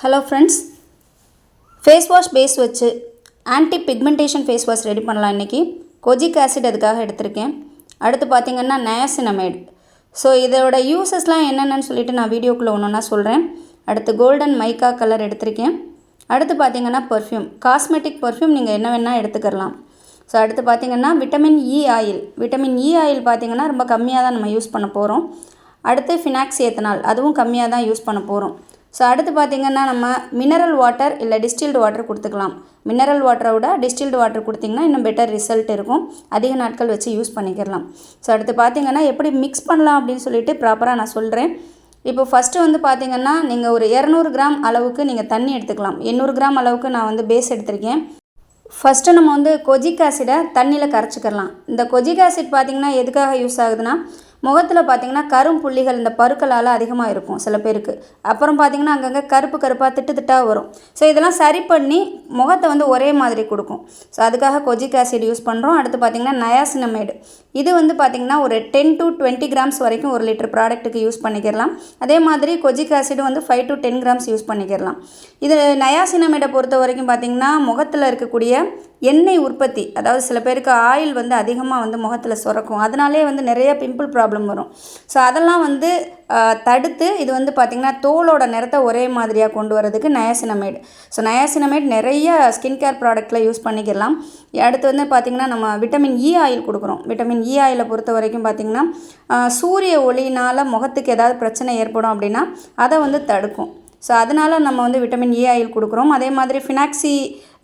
Hello friends face wash base வச்சு anti pigmentation face wash ready பண்ணலாம் இன்றைக்கி kojic acid அதுக்காக எடுத்திருக்கேன். அடுத்து பார்த்திங்கன்னா நயாசினமைடு ஸோ இதோட யூசஸ்லாம் என்னென்னு சொல்லிட்டு நான் வீடியோக்குள்ளே ஒன்று சொல்கிறேன் அடுத்து கோல்டன் மைக்கா கலர் எடுத்திருக்கேன். அடுத்து பார்த்திங்கன்னா பர்ஃப்யூம் காஸ்மெட்டிக் பர்ஃப்யூம் நீங்கள் என்ன வேணால் எடுத்துக்கலாம். ஸோ அடுத்து பார்த்திங்கன்னா vitamin E e oil vitamin E e oil பார்த்திங்கன்னா ரொம்ப கம்மியாக தான் நம்ம யூஸ் பண்ண போகிறோம் அடுத்து ஃபினாக்ஸ் ஏத்தனால் அதுவும் கம்மியாக தான் யூஸ் பண்ண போகிறோம் ஸோ அடுத்து பார்த்திங்கன்னா நம்ம மினரல் வாட்டர் இல்லை டிஸ்டில்டு வாட்டர் கொடுத்துக்கலாம். மினரல் வாட்டரை விட டிஸ்டில்டு வாட்டர் கொடுத்திங்கன்னா இன்னும் பெட்டர் ரிசல்ட் இருக்கும். அதிக நாட்கள் வச்சு யூஸ் பண்ணிக்கிறலாம் ஸோ அடுத்து பார்த்திங்கன்னா எப்படி மிக்ஸ் பண்ணலாம் அப்படின்னு சொல்லிட்டு ப்ராப்பராக நான் சொல்கிறேன் இப்போ ஃபஸ்ட்டு வந்து பார்த்திங்கன்னா நீங்கள் ஒரு இரநூறு கிராம் அளவுக்கு நீங்கள் தண்ணி எடுத்துக்கலாம். எண்ணூறு கிராம் அளவுக்கு நான் வந்து பேஸ் எடுத்திருக்கேன். ஃபஸ்ட்டு நம்ம வந்து கொஜிக் ஆசிடை தண்ணியில் கரைச்சிக்கிறலாம் இந்த கொஜிக் ஆசிட் பார்த்திங்கன்னா எதுக்காக யூஸ் ஆகுதுன்னா முகத்தில் பார்த்திங்கன்னா கரும் புள்ளிகள் இந்த பருக்களால் அதிகமாக இருக்கும் சில பேருக்கு. அப்புறம் பார்த்திங்கன்னா அங்கங்கே கருப்பு கருப்பாக திட்டு திட்டாக வரும். ஸோ இதெல்லாம் சரி பண்ணி முகத்தை வந்து ஒரே மாதிரி கொடுக்கும். ஸோ அதுக்காக கொஜிக் ஆசிட் யூஸ் பண்ணுறோம் அடுத்து பார்த்திங்கன்னா நயாசினமேடு. இது வந்து பார்த்திங்கன்னா ஒரு டென் டு டுவெண்ட்டி கிராம்ஸ் வரைக்கும் ஒரு லிட்டர் ப்ராடக்ட்டுக்கு யூஸ் பண்ணிக்கிறலாம் அதே மாதிரி கொஜிக் ஆசிட் வந்து five to ten grams use பண்ணிக்கிறலாம் இது நயாசினமேடை பொறுத்த வரைக்கும் பார்த்திங்கன்னா முகத்தில் இருக்கக்கூடிய எண்ணெய் உற்பத்தி அதாவது சில பேருக்கு ஆயில் வந்து அதிகமாக வந்து முகத்தில் சுரக்கும். அதனாலே வந்து நிறைய பிம்பிள் ப்ராப்ளம் வரும். ஸோ அதெல்லாம் வந்து தடுத்து இது வந்து பார்த்திங்கன்னா தோலோட நிறத்தை ஒரே மாதிரியாக கொண்டு வரதுக்கு நயாசினமேட் ஸோ நயாசினமேட் நிறைய ஸ்கின் கேர் ப்ராடக்ட்டில் யூஸ் பண்ணிக்கலாம். அடுத்து வந்து பார்த்திங்கன்னா நம்ம விட்டமின் இ ஆயில் கொடுக்குறோம். விட்டமின் இ ஆயிலை பொறுத்த வரைக்கும் பார்த்திங்கன்னா சூரிய ஒளியினால் முகத்துக்கு ஏதாவது பிரச்சனை ஏற்படும் அப்படின்னா அதை வந்து தடுக்கும். ஸோ அதனால் நம்ம வந்து விட்டமின் ஏ ஆயில் கொடுக்குறோம். அதே மாதிரி ஃபினாக்சி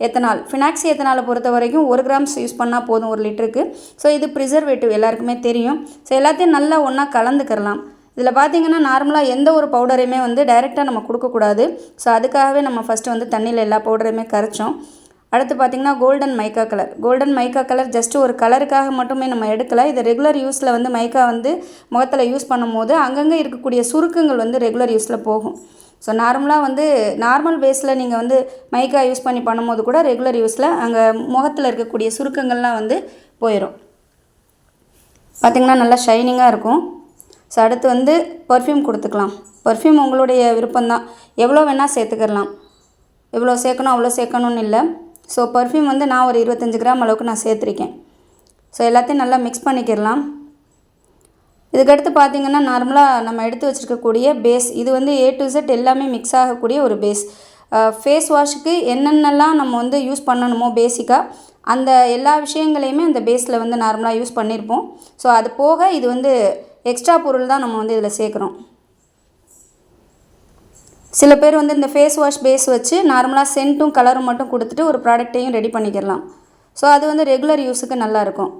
எத்தனால் ஃபினாக்சி எத்தனாலை பொறுத்த வரைக்கும் ஒரு கிராம்ஸ் யூஸ் பண்ணால் போதும் ஒரு லிட்டருக்கு. ஸோ இது ப்ரிசர்வேட்டிவ் எல்லாருக்குமே தெரியும். ஸோ எல்லாத்தையும் நல்லா ஒன்றா கலந்துக்கிறலாம். இதில் பார்த்திங்கன்னா நார்மலாக எந்த ஒரு பவுடரையுமே வந்து டைரெக்டாக நம்ம கொடுக்கக்கூடாது. ஸோ அதுக்காகவே நம்ம ஃபஸ்ட்டு வந்து தண்ணியில் எல்லா பவுடரையுமே கரைச்சோம். அடுத்து பார்த்திங்கன்னா golden mica colour golden mica colour just ஒரு கலருக்காக மட்டுமே நம்ம எடுக்கலை. இது ரெகுலர் யூஸில் வந்து மைக்கா வந்து முகத்தில் யூஸ் பண்ணும்போது அங்கங்கே இருக்கக்கூடிய சுருக்கங்கள் வந்து ரெகுலர் யூஸில் போகும். ஸோ நார்மலாக வந்து நார்மல் பேஸில் நீங்கள் வந்து மைக்கா யூஸ் பண்ணி பண்ணும்போது கூட ரெகுலர் யூஸில் அங்கே முகத்தில் இருக்கக்கூடிய சுருக்கங்கள்லாம் வந்து போயிடும் பார்த்திங்கன்னா நல்லா ஷைனிங்காக இருக்கும். ஸோ அடுத்து வந்து பர்ஃப்யூம் கொடுத்துக்கலாம். பர்ஃப்யூம் உங்களுடைய விருப்பம்தான். எவ்வளோ வேணால் சேர்த்துக்கிடலாம் எவ்வளோ சேர்க்கணும் அவ்வளோ சேர்க்கணும்னு இல்லை. ஸோ பர்ஃப்யூம் வந்து நான் ஒரு இருபத்தஞ்சி கிராம் அளவுக்கு நான் சேர்த்துருக்கேன். ஸோ எல்லாத்தையும் நல்லா மிக்ஸ் பண்ணிக்கிடலாம். இதுக்கடுத்து பார்த்திங்கன்னா நார்மலாக நம்ம எடுத்து வச்சுருக்கக்கூடிய பேஸ் இது வந்து ஏ டு செட் எல்லாமே மிக்ஸ் ஆகக்கூடிய ஒரு பேஸ் ஃபேஸ் வாஷுக்கு என்னென்னலாம் நம்ம வந்து யூஸ் பண்ணணுமோ பேசிக்காக அந்த எல்லா விஷயங்களையுமே அந்த பேஸில் வந்து நார்மலாக யூஸ் பண்ணியிருப்போம் ஸோ அது போக இது வந்து எக்ஸ்ட்ரா பொருள் தான் நம்ம வந்து இதில் சேர்க்குறோம். சில பேர் வந்து இந்த ஃபேஸ் வாஷ் பேஸ் வச்சு நார்மலாக சென்ட்டும் கலரும் மட்டும் கொடுத்துட்டு ஒரு ப்ராடக்ட்டையும் ரெடி பண்ணிக்கிடலாம். ஸோ அது வந்து ரெகுலர் யூஸுக்கு நல்லாயிருக்கும்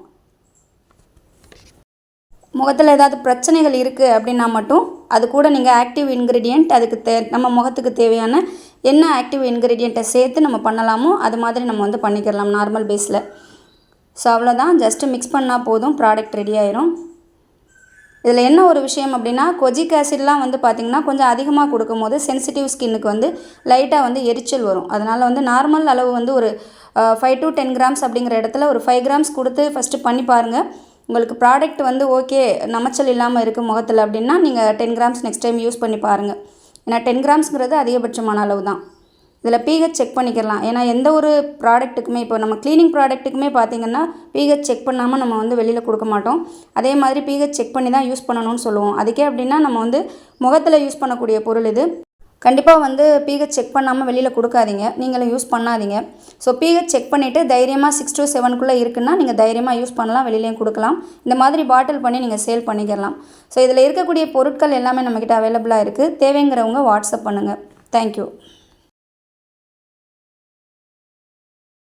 முகத்தில் ஏதாவது பிரச்சனைகள் இருக்குது அப்படின்னா மட்டும் அது கூட நீங்கள் ஆக்டிவ் இன்க்ரீடியண்ட் அதுக்கு தே நம்ம முகத்துக்கு தேவையான என்ன ஆக்டிவ் இன்க்ரீடியண்ட்டை சேர்த்து நம்ம பண்ணலாமோ அது மாதிரி நம்ம வந்து பண்ணிக்கிடலாம் நார்மல் பேஸில் ஸோ அவ்வளோதான் ஜஸ்ட்டு மிக்ஸ் பண்ணால் போதும். ப்ராடக்ட் ரெடி ஆயிரும். இதில் என்ன ஒரு விஷயம் அப்படின்னா கொஜிக் ஆசிட்லாம் வந்து பார்த்திங்கன்னா கொஞ்சம் அதிகமாக கொடுக்கும் போது சென்சிட்டிவ் ஸ்கின்னுக்கு வந்து லைட்டாக வந்து எரிச்சல் வரும். அதனால் வந்து நார்மல் அளவு வந்து ஒரு ஃபைவ் டு டென் கிராம்ஸ் அப்படிங்கிற இடத்துல ஒரு ஃபைவ் கிராம்ஸ் கொடுத்து ஃபஸ்ட்டு பண்ணி பாருங்கள் உங்களுக்கு ப்ராடக்ட் வந்து ஓகே நமைச்சல் இல்லாமல் இருக்குது முகத்தில் அப்படின்னா நீங்கள் ten grams next time use பண்ணி பாருங்கள் ஏன்னா டென் கிராம்ஸ்ங்கிறது அதிகபட்சமான அளவு தான் இதில் பிஹெச் செக் பண்ணிக்கலாம். ஏன்னா எந்த ஒரு ப்ராடக்ட்டுக்குமே இப்போ நம்ம க்ளீனிங் ப்ராடக்ட்டுக்குமே பார்த்திங்கன்னா பிஹெச் செக் பண்ணாமல் நம்ம வந்து வெளியில் கொடுக்க மாட்டோம். அதே மாதிரி பிஹெச் செக் பண்ணி தான் யூஸ் பண்ணணும்னு சொல்லுவோம். அதுக்கே அப்படின்னா நம்ம வந்து முகத்தில் யூஸ் பண்ணக்கூடிய பொருள் இது. கண்டிப்பாக வந்து பிஹெச் செக் பண்ணாமல் வெளியில் கொடுக்காதீங்க. நீங்களும் யூஸ் பண்ணாதீங்க. ஸோ பிஹெச் செக் பண்ணிவிட்டு தைரியமாக சிக்ஸ் டு செவனுக்குள்ளே இருக்குன்னா நீங்கள் தைரியமாக யூஸ் பண்ணலாம் வெளியிலையும் கொடுக்கலாம். இந்த மாதிரி பாட்டில் பண்ணி நீங்கள் சேல் பண்ணிக்கலாம். ஸோ இதில் இருக்கக்கூடிய பொருட்கள் எல்லாமே நம்மக்கிட்ட அவைலபிளாக இருக்குது தேவைங்கிறவங்க வாட்ஸ்அப் பண்ணுங்கள் தேங்க்யூ